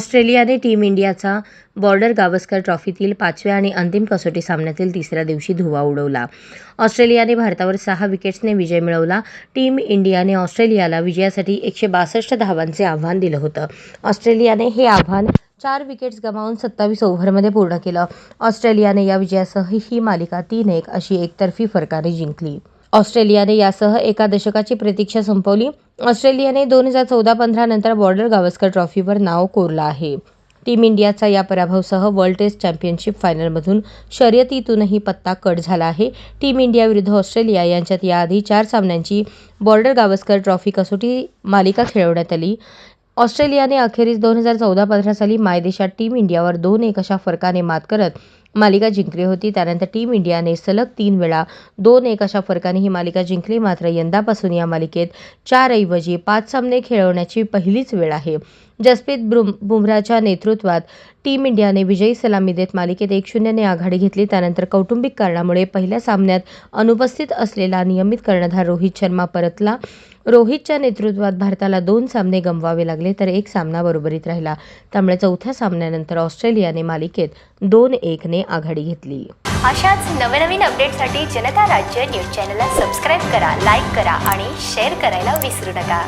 ऑस्ट्रेलियाने टीम इंडियाचा बॉर्डर गावस्कर ट्रॉफीतील पाचव्या आणि अंतिम कसोटी सामन्यातील तिसऱ्या दिवशी धुवा उडवला. ऑस्ट्रेलियाने भारतावर सहा विकेट्सने विजय मिळवला. टीम इंडियाने ऑस्ट्रेलियाला विजयासाठी एकशे बासष्ट धावांचे आव्हान दिलं होतं. ऑस्ट्रेलियाने हे आव्हान चार विकेट्स गमावून सत्तावीस ओव्हरमध्ये पूर्ण केलं. ऑस्ट्रेलियाने या विजयासह ही मालिका तीन एक अशी एकतर्फी फरकाने जिंकली. ऑस्ट्रेलियाने यासह एका दशकाची प्रतीक्षा संपवली. ऑस्ट्रेलियाने दोन हजार चौदा पंधरा नंतर बॉर्डर गावस्कर ट्रॉफीवर नाव कोरलं आहे. टीम इंडियाचा या पराभवासह वर्ल्ड टेस्ट चॅम्पियनशिप फायनलमधून शर्यतीतूनही पत्ता कट झाला आहे. टीम इंडिया विरुद्ध ऑस्ट्रेलिया यांच्यात याआधी चार सामन्यांची बॉर्डर गावस्कर ट्रॉफी कसोटी मालिका खेळवण्यात आली. ऑस्ट्रेलियाने अखेरीस दोन हजार चौदा पंधरा साली मायदेशात टीम इंडियावर दोन एक अशा फरकाने मात करत मालिका जिंकली होती. त्यानंतर टीम इंडियाने सलग तीन वेळा दोन एक अशा फरकाने ही मालिका जिंकली. मात्र यंदापासून या मालिकेत चारऐवजी पाच सामने खेळवण्याची पहिलीच वेळ आहे. जसप्रीत बुम बुमराच्या नेतृत्वात टीम इंडियाने विजयी सलामी देत मालिकेत एक शून्यने आघाडी घेतली. त्यानंतर कौटुंबिक कारणामुळे पहिल्या सामन्यात अनुपस्थित असलेला नियमित कर्णधार रोहित शर्मा परतला. रोहितच्या नेतृत्वात भारताला दोन सामने गमवावे लागले तर एक सामना बरोबरीत राहिला. त्यामुळे चौथ्या सामन्यानंतर ऑस्ट्रेलियाने मालिकेत दोन एकने आघाडी घेतली. अशाच नवनवीन अपडेटसाठी जनता राज्य न्यूज चॅनलला सबस्क्राईब करा लाईक करा आणि शेअर करायला विसरू नका.